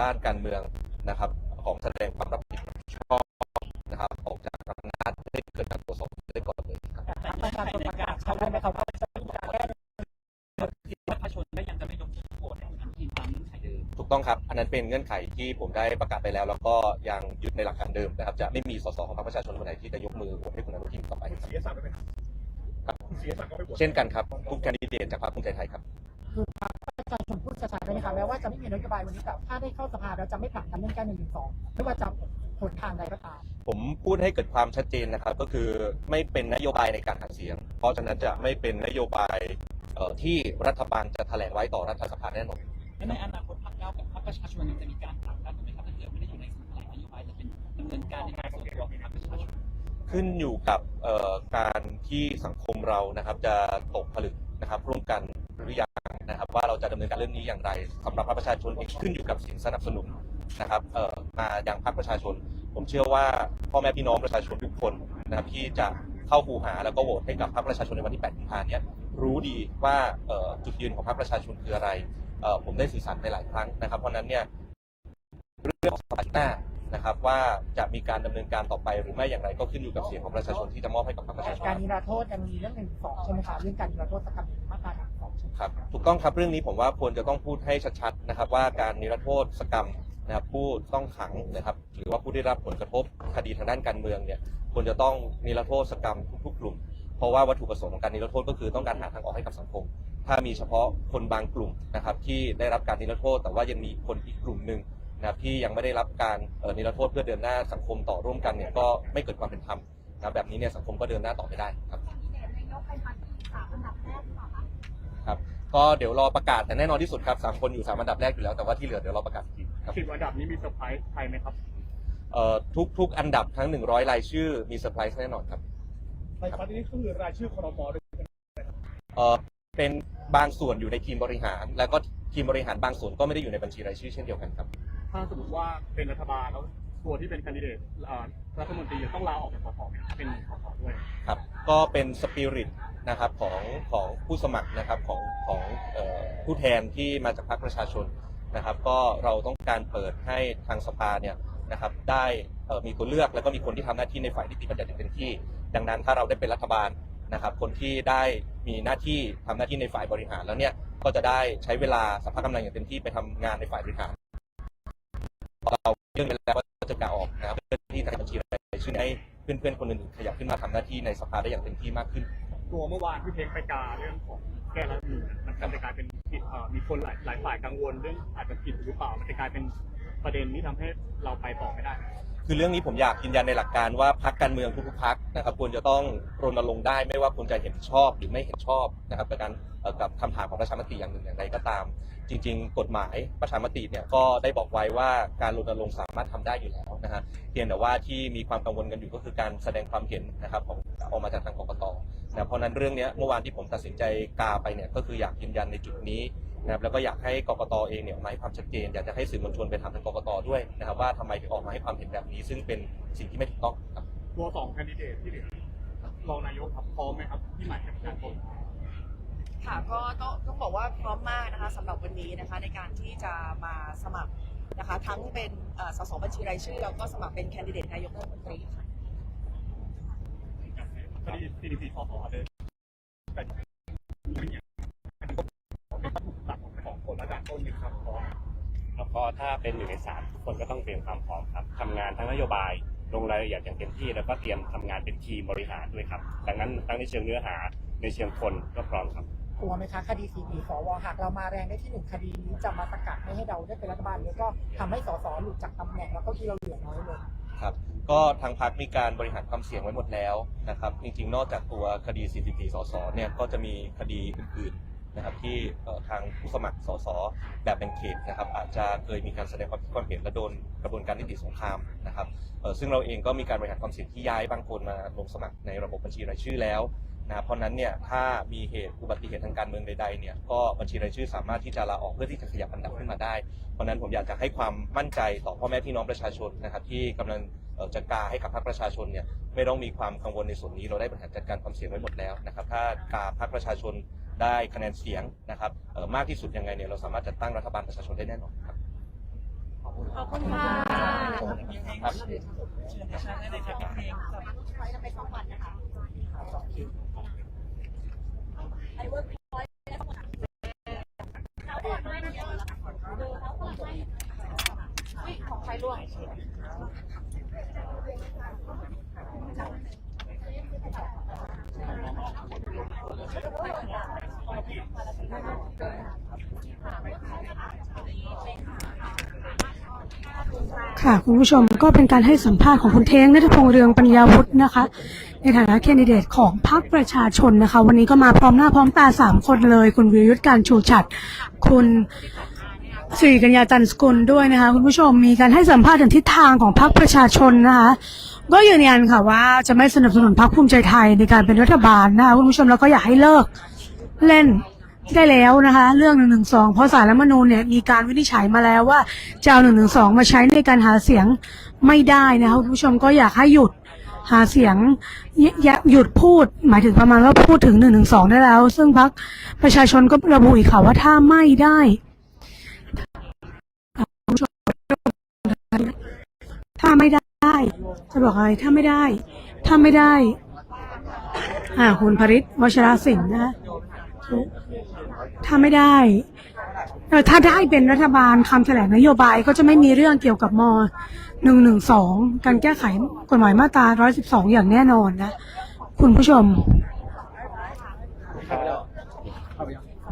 ด้านการเมืองนะครับของแสดงความรับผิดชอบนะครับออกจากอำนาจให้เกิดการตรวจสอบได้ก่อนเลยครับประชาชนประกาศชัดเลยไหมครับว่าจะมีการแก้ประชาชนก็ยังจะไม่ยกโหวตให้คุณอนุทินตามเงื่อนไขเดิมถูกต้องครับ อันนั้นเป็นเงื่อนไขที่ผมได้ประกาศไปแล้ว แล้วก็ยังยึดในหลักการเดิมนะครับ จะไม่มีสสของพรรคประชาชนคนไหนที่จะยกมือโหวตให้คุณอนุทินต่อไปครับเสียศักดิ์ไปไหมครับครับเสียศักดิ์ก็ไปบวชเช่นกันครับทุกแคนดิเดตจากพรรคภูมิใจไทยครับ คือพรรคประชาชนพูด ชัดๆเลยนะคะแม้ว่าจะไม่มีนโยบายวันนี้แต่ถ้าได้เข้าสภาแล้วจะไม่ผลักดันเรื่องการหนึ่งหนึ่งสองไม่ว่าจะผลทางใดก็ตาม ผมพูดให้เกิดความชัดเจนนะครับ ก็คือไม่เป็นนโยบายในการหาเสียง เพราะฉะนั้นจะไม่เป็นนโยบายเอ่อที่รัฐบาลจะแถลงไว้ต่อรัฐสภาแน่นอนและในอนาคตพรรคก้าวกับพรรคประชาชนยังจะมีการผลักดันไหมครับถ้าเกิดไม่ได้อยู่ในสถานนโยบายจะเป็นดำเนินการในการส่วนตัวของพรรคประชาชนขึ้นอยู่กับเอ่อการที่สังคมเรานะครับจะตกผลึกนะครับร่วมกันหรือยัง นะครับว่าเราจะดำเนินการเรื่องนี้อย่างไรสำหรับภาคประชาชนเองขึ้นอยู่กับเสียงสนับสนุนนะครับเอ่อมาอย่างภาคประชาชน ผมเชื่อว่าพ่อแม่พี่น้องประชาชนทุกคนนะครับที่จะเข้าคูหาแล้วก็โหวตให้กับพรรคประชาชนในวันที่8กุมภาพันธ์เนี้ยรู้ดีว่าเอ่อจุดยืนของพรรคประชาชนคืออะไรเอ่อผมได้สื่อสารไปหลายครั้งนะครับเพราะนั้นเนี่ยเรื่องของสถานะนะครับว่าจะมีการดำเนินการต่อไปหรือไม่อย่างไรก็ขึ้นอยู่กับเสียงของประชาชนที่จะมอบให้กับพรรคประชาชน การนิรโทษยังมีเรื่องหนึ่งสองใช่ไหมคะเรื่องการนิรโทษกรรม ครับถูกต้องครับเรื่องนี้ผมว่าควรจะต้องพูดให้ชัดๆนะครับ ว่าการนิรโทษกรรมนะครับผู้ต้องขังนะครับ หรือว่าผู้ได้รับผลกระทบคดีทางด้านการเมืองเนี่ยควรจะต้องนิรโทษกรรมทุกๆกลุ่ม เพราะว่าวัตถุประสงค์ของการนิรโทษก็คือต้องการหาทางออกให้กับสังคม ถ้ามีเฉพาะคนบางกลุ่มนะครับ ที่ได้รับการนิรโทษ แต่ว่ายังมีคนอีกกลุ่มหนึ่งนะครับที่ยังไม่ได้รับการนิรโทษเพื่อเดินหน้าสังคมต่อร่วมกันเนี่ยก็ไม่เกิดความเป็นธรรมนะแบบนี้เนี่ยสังคมก็เดินหน้าต่อไม่ได้ครับ ครับก็เดี๋ยวรอประกาศแต่แน่นอนที่สุดครับสามคนอยู่สามอันดับแรกอยู่แล้วแต่ว่าที่เหลือเดี๋ยวรอประกาศอีกทีครับสิบอันดับนี้มีเซอร์ไพรส์ใครไหมครับเอ่อทุกทุกอันดับทั้ง 100 รายชื่อมีเซอร์ไพรส์แน่นอนครับในครั้งนี้คือรายชื่อครมด้วยเอ่อเป็นบางส่วนอยู่ในทีมบริหาร แล้วก็ทีมบริหารบางส่วนก็ไม่ได้อยู่ในบัญชีรายชื่อเช่นเดียวกันครับ ถ้าสมมติว่าเป็นรัฐบาลแล้วตัวที่เป็นแคนดิเดตอ่ารัฐมนตรีต้องลาออกจากสสเนี่ยเป็นสสด้วยครับก็เป็นสปิริต นะครับของของผู้สมัครนะครับของของผู้แทนที่มาจากพรรคประชาชนนะครับ ก็เราต้องการเปิดให้ทางสภาเนี่ยนะครับได้มีตัวเลือกแล้วก็มีคนที่ทำหน้าที่ในฝ่ายนิติบัญญัติอย่างเต็มที่ ดังนั้นถ้าเราได้เป็นรัฐบาลนะครับ คนที่ได้มีหน้าที่ทำหน้าที่ในฝ่ายบริหารแล้วเนี่ยก็จะได้ใช้เวลาสภาพกำลังอย่างเต็มที่ไปทำงานในฝ่ายบริหารเราเรื่องไปแล้วว่าจะกล่าวออกนะครับเพื่อที่จะทำบัญชีรายชื่อให้เพื่อนๆคนอื่นๆขยับขึ้นมาทำหน้าที่ในสภาได้อย่างเต็มที่มากขึ้น ตัวเมื่อวานที่เทคไปกาเรื่องของแก้รัฐธรรมนูญมันจะกลายเป็นผิดเอ่อมีคนหลายหลายฝ่ายกังวลเรื่องอาจจะผิดหรือเปล่ามันจะกลายเป็นประเด็นที่ทำให้เราไปต่อไม่ได้ คือเรื่องนี้ผมอยากยืนยันในหลักการว่าพักการเมืองทุกๆพักนะครับควรจะต้องรณรงค์ได้ไม่ว่าคุณจะเห็นชอบหรือไม่เห็นชอบนะครับกับการเอ่อกับคำถามของประชามติอย่างหนึ่งอย่างใดก็ตาม จริง ๆ กฎหมายประชามติเนี่ยก็ได้บอกไว้ว่าการรณรงค์สามารถทำได้อยู่แล้วนะฮะเพียงแต่ว่าที่มีความกังวลกันอยู่ก็คือการแสดงความเห็นนะครับของออกมาจากทางกกต นะเพราะฉะนั้นเรื่องเนี้ยเมื่อวานที่ผมตัดสินใจกาไปเนี่ยก็คืออยากยืนยันในจุดนี้นะครับแล้วก็อยากให้กกตเองเนี่ยออกมาให้ความชัดเจน อยากจะให้สื่อมวลชนไปถามทางกกตด้วยนะครับว่าทำไมถึงออกมาให้ความเห็นแบบนี้ ซึ่งเป็นสิ่งที่ไม่ถูกต้องครับตัวสองแคนดิเดตที่เหลือรองนายกครับพร้อมไหมครับที่หมายกับการชนค่ะก็ต้องต้องบอกว่าพร้อมมากนะคะสำหรับวันนี้นะคะในการที่จะมาสมัครนะคะทั้งเป็นเอ่อสสบัญชีรายชื่อแล้วก็สมัครเป็นแคนดิเดตนายกรัฐมนตรีค่ะ คดี CDP สสเดิน แต่เนี่ยมันก็ถูกตัดออกไปสองคนแล้วการต้นหนึ่งครับแล้วก็ถ้าเป็นหนึ่งในสามทุกคนก็ต้องเตรียมความพร้อมครับทำงานทั้งนโยบาย ลงรายละเอียดอย่างเต็มที่ แล้วก็เตรียมทำงานเป็นทีมบริหารด้วยครับดังนั้นทั้งในเชิงเนื้อหาในเชิงคนก็พร้อมครับ กลัวไหมคะคดีสีปีสวหากเรามาแรงได้ที่หนึ่งคดีนี้จะมาสกัดไม่ให้เราได้เป็นรัฐบาลแล้วก็ทำให้สสหลุดจากตำแหน่งแล้วก็ที่เราเหลือน้อยลง ครับ ก็ทางพักมีการบริหารความเสี่ยงไว้หมดแล้วนะครับจริงๆ นอกจากตัวคดี CCP สสเนี่ยก็จะมีคดีอื่นๆนะครับที่เอ่อทางผู้สมัครสสแบบแบ่งเขตนะครับอาจจะเคยมีการแสดงความคิดความเห็นและโดนกระบวนการนิติสงครามนะครับเอ่อซึ่งเราเองก็มีการบริหารความเสี่ยงที่ย้ายบางคนมาลงสมัครในระบบบัญชีรายชื่อแล้วนะครับเพราะนั้นเนี่ยถ้ามีเหตุอุบัติเหตุทางการเมืองใดๆเนี่ยก็บัญชีรายชื่อสามารถที่จะลาออกเพื่อที่จะขยับอันดับขึ้นมาได้ เพราะฉะนั้นผมอยากจะให้ความมั่นใจต่อพ่อแม่พี่น้องประชาชนนะครับที่กำลัง จะกาให้กับพรรคประชาชนเนี่ยไม่ต้องมีความกังวลในส่วนนี้เราได้บริหารจัดการความเสี่ยงไว้หมดแล้วนะครับถ้ากาพรรคประชาชนได้คะแนนเสียงนะครับมากที่สุดยังไงเนี่ยเราสามารถจัดตั้งรัฐบาลประชาชนได้แน่นอนครับขอบคุณค่ะครับเชิญในชั้นได้เลยครับพี่เพลงครับของใครร่วง ค่ะคุณผู้ชมก็เป็นการให้สัมภาษณ์ของคุณเท้งนัทพงษ์เรืองปัญญาวุฒินะคะ ในฐานะแคนดิเดตของพรรคประชาชนนะคะ วันนี้ก็มาพร้อมหน้าพร้อมตาสามคนเลย คุณวิรยุทธ์การชูฉัด คุณสิริกัญญาจันทร์สกุลด้วยนะคะ คุณผู้ชมมีการให้สัมภาษณ์ถึงทิศทางของพรรคประชาชนนะคะ ก็ยืนยันค่ะว่าจะไม่สนับสนุนพรรคภูมิใจไทยในการเป็นรัฐบาลนะคะคุณผู้ชมแล้วก็อยากให้เลิกเล่น ได้แล้วนะคะเรื่องหนึ่งหนึ่งสองเพราะสารรัฐมนูญเนี่ยมีการวินิจฉัยมาแล้วว่าจะเอาหนึ่งหนึ่งสองมาใช้ในการหาเสียงไม่ได้นะคะคุณผู้ชมก็อยากให้หยุดหาเสียงยอย่าหยุดพูด หมายถึงประมาณว่าพูดถึงหนึ่งหนึ่งสองได้แล้ว ซึ่งพรรคประชาชนก็ระบุอีกค่ะว่าถ้าไม่ได้ถ้าไม่ได้ จะบอกอะไรถ้าไม่ได้ ถ้าไม่ได้ อ่าคุณพริตวชรศิลป์นะคะ ถ้าไม่ได้เออถ้าได้เป็นรัฐบาลคำแถลงนโยบายก็จะไม่มีเรื่องเกี่ยวกับมหนึ่งหนึ่งสองการแก้ไขกฎหมายมาตราร้อยสิบสองอย่างแน่นอนนะ คุณผู้ชม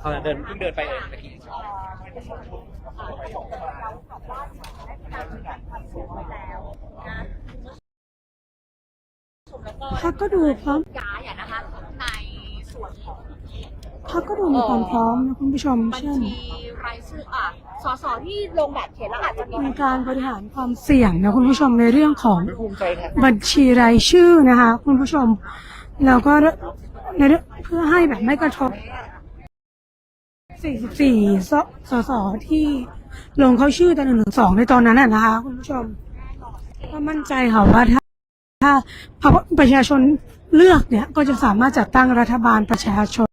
เขาเดินเพิ่งเดินไปเองเมื่อกี้พักก็ดูพร้อม ย้ายอะนะคะในส่วนของ พักก็ดูมีความพร้อมนะคุณผู้ชมบัญเช่น ชีรายชื่ออะสสที่ลงแบบเขตแล้วอาจจะมีมีการบริหารความเสี่ยงนะคุณผู้ชมในเรื่องของภูมิใจแทนบัญชีรายชื่อนะคะ คุณผู้ชมแล้วก็ในเรื่องเพื่อให้แบบไม่กระทบ 44 สสสที่ลงเข้าชื่อแต่หนึ่งหนึ่งสองในตอนนั้นน่ะนะคะ คุณผู้ชม ก็มั่นใจค่ะว่าถ้าถ้าพรรคประชาชนเลือกเนี่ยก็จะสามารถจัดตั้งรัฐบาลประชาชน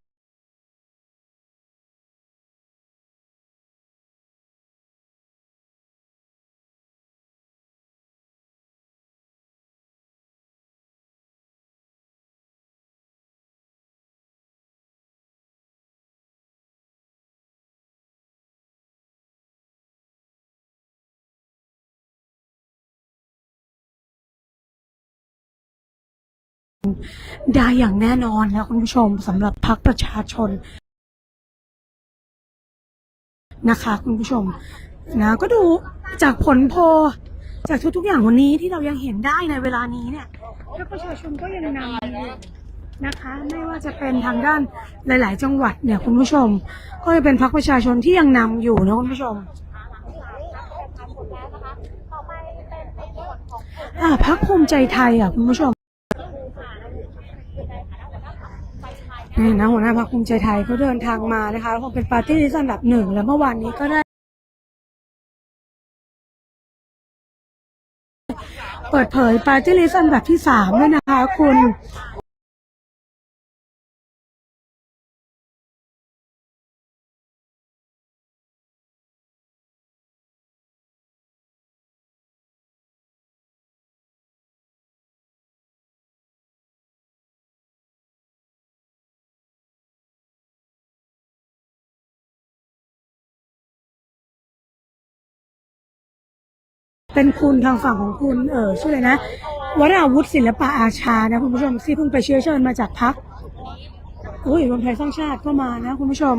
ได้อย่างแน่นอนนะคุณผู้ชมสำหรับพรรคประชาชนนะคะ คุณผู้ชมนะก็ดูจากผลโพจากทุกๆอย่างวันนี้ที่เรายังเห็นได้ในเวลานี้เนี่ยพรรคประชาชนก็ยังนำอยู่นะคะไม่ว่าจะเป็นทางด้านหลาย ๆ จังหวัดเนี่ยคุณผู้ชม ก็จะเป็นพรรคประชาชนที่ยังนำอยู่นะคุณผู้ชมอ่าพรรคภูมิใจไทยอะคุณผู้ชม นี่นะหัวหน้าพรรคภูมิใจไทยเขาเดินทางมานะคะคงเป็นปาร์ตี้ลิสต์อันดับหนึ่งแล้วเมื่อวานนี้ก็ได้เปิดเผยปาร์ตี้ลิสต์อันดับที่สามด้วยนะคะ คุณ เป็นคุณทางฝั่งของคุณเออชื่ออะไรนะวราวุฒิศิลปะอาชานะคุณผู้ชมที่เพิ่งไปเชื้อเชิญมาจากพักอุ้ยรวมไทยสร้างชาติก็มานะคุณผู้ชม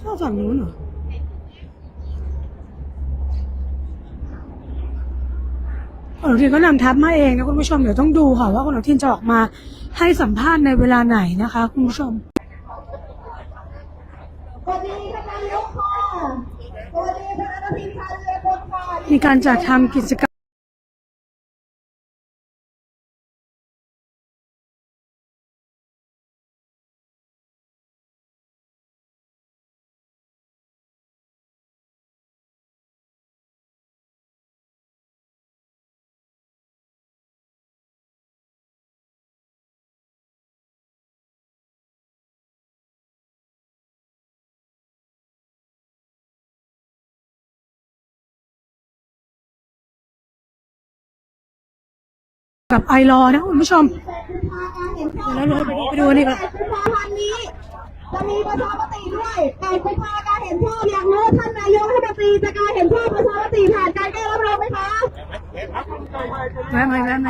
ชอบฝั่งนู้นเหรอคุณอนุทินก็นำทัพมาเองนะคุณผู้ชมเดี๋ยวต้องดูค่ะว่าคุณอนุทินจะออกมาให้สัมภาษณ์ในเวลาไหนนะคะ คุณผู้ชม สวัสดีค่ะนายกค่ะสวัสดีค่ะอนุทินชาญวีรกูลค่ะ มีการจัดทำกิจกรรม กับไอรอนะคุณผู้ชมเดี๋ยวเราเลยไปดูนี่ก่อนกุมภาพันธ์นี้จะมีประชามติด้วยแปดกุมภาการเห็นชอบอยากรู้ว่าท่านนายกรัฐมนตรีจะการเห็นชอบประชามติผ่านการแก้รัฐธรรมนูญไหมคะแวะไหมแวะไหม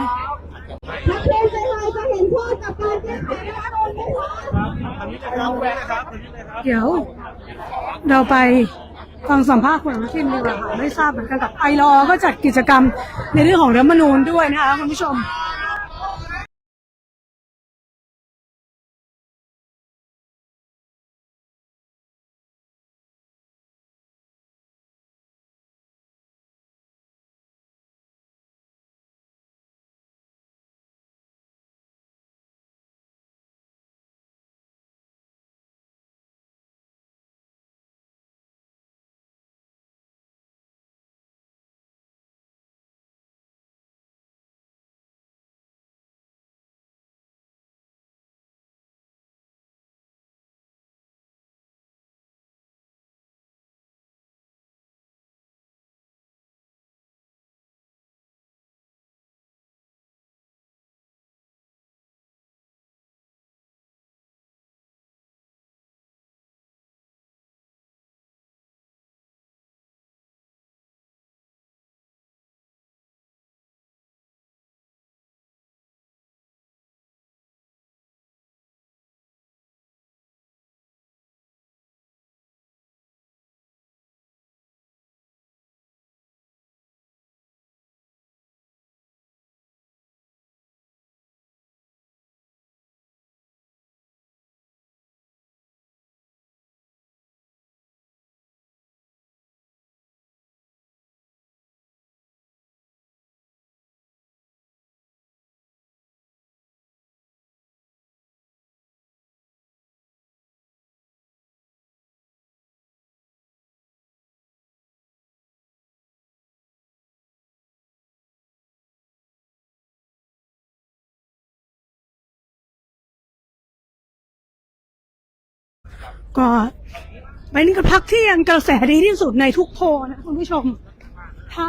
นักเรียนไทยจะเห็นชอบกับการแก้ไขรัฐธรรมนูญไหมคะเดี๋ยวเราไป ฟังสัมภาษณ์คุณอนุทินดีกว่าค่ะไม่ทราบเหมือนกันกับไอรอก็จัดกิจกรรมในเรื่องของรัฐมนูญด้วยนะคะคุณผู้ชม ก็เป็นกับพักที่ยังกระแสดีที่สุดในทุกโพลนะคุณผู้ชม ถ้า